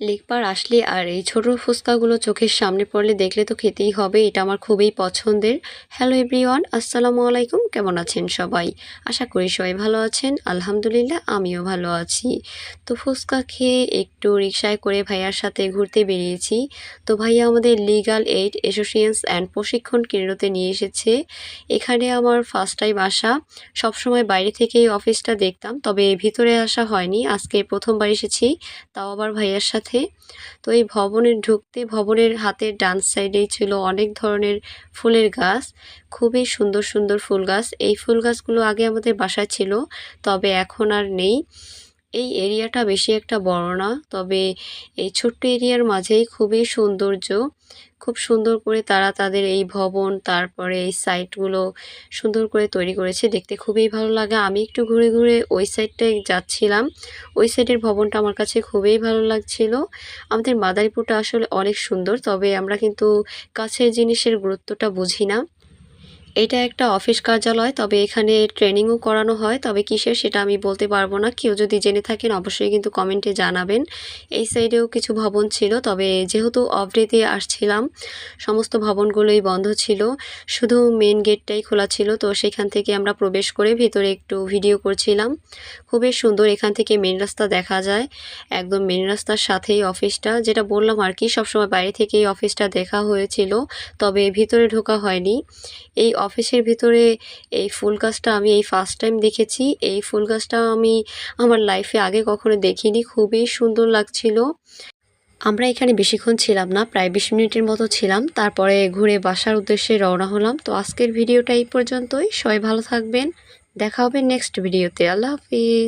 লেকপার আসলে আর এই ছোটো ফুচকাগুলো চোখের সামনে পড়লে দেখলে তো খেতেই হবে, এটা আমার খুবই পছন্দের। হ্যালো এভরিওয়ান আসসালামু আলাইকুম, কেমন আছেন সবাই? আশা করি সবাই ভালো আছেন, আলহামদুলিল্লাহ আমিও ভালো আছি। তো ফুচকা খেয়ে একটু রিক্সায় করে ভাইয়ার সাথে ঘুরতে বেরিয়েছি। তো ভাইয়া আমাদের লিগাল এইড অ্যাসোসিয়েশনস অ্যান্ড প্রশিক্ষণ কেন্দ্রতে নিয়ে এসেছে। এখানে আমার ফার্স্ট টাইম আসা। সবসময় বাইরে থেকেই অফিসটা দেখতাম, তবে ভিতরে আসা হয়নি, আজকে প্রথমবার এসেছি। তাও আবার ভাইয়ার সাথে তো এই ভবনের ঢুকতে, ভবনের হাতের ডান সাইডেই ছিল অনেক ধরনের ফুলের গাছ, খুবই সুন্দর সুন্দর ফুল গাছ। এই ফুল গাছগুলো আগে আমাদের বাসায় ছিল, তবে এখন আর নেই। এই এরিয়াটা বেশি একটা বড় না, তবে এই ছোট্ট এরিয়ার মাঝেই খুবই সৌন্দর্য। খুব সুন্দর করে তারা তাদের এই ভবন, তারপরে এই সাইটগুলো সুন্দর করে তৈরি করেছে। দেখতে খুবই ভালো লাগে। আমি একটু ঘুরে ঘুরে ওই সাইডটায় যাচ্ছিলাম। ওই সাইডের ভবনটা আমার কাছে খুবই ভালো লাগছিল। আমাদের মাদারীপুরটা আসলে অনেক সুন্দর, তবে আমরা কিন্তু কাছের জিনিসের গুরুত্বটা বুঝি না। এটা একটা অফিস কার্যালয়, তবে এখানে ট্রেনিংও করানো হয়। তবে কিসের সেটা আমি বলতে পারব না। কেউ যদি জেনে থাকেন, অবশ্যই কিন্তু কমেন্টে জানাবেন। এই সাইডেও কিছু ভবন ছিল, তবে যেহেতু অফ ডেতে আসছিলাম, সমস্ত ভবনগুলোই বন্ধ ছিল। শুধু মেন গেটটাই খোলা ছিল, তো সেখান থেকে আমরা প্রবেশ করে ভিতরে একটু ভিডিও করছিলাম। খুবই সুন্দর এখান থেকে মেন রাস্তা দেখা যায়। একদম মেন রাস্তার সাথেই অফিসটা। যেটা বললাম আর কি, সবসময় বাইরে থেকেই অফিসটা দেখা হয়েছিল, তবে ভিতরে ঢোকা হয়নি। এই অফিসের ভিতরে এই ফুল গাছটা আমি এই ফার্স্ট টাইম দেখেছি। এই ফুল গাছটা আমি আমার লাইফে আগে কখনো দেখিনি। খুবই সুন্দর লাগছিল। আমরা এখানে বেশিক্ষণ ছিলাম না, প্রায় বিশ মিনিটের মতো ছিলাম। তারপরে ঘুরে বাসার উদ্দেশ্যে রওনা হলাম। তো আজকের ভিডিওটা এই পর্যন্তই। সবাই ভালো থাকবেন। দেখা হবে নেক্সট ভিডিওতে আল্লাহ হাফিজ।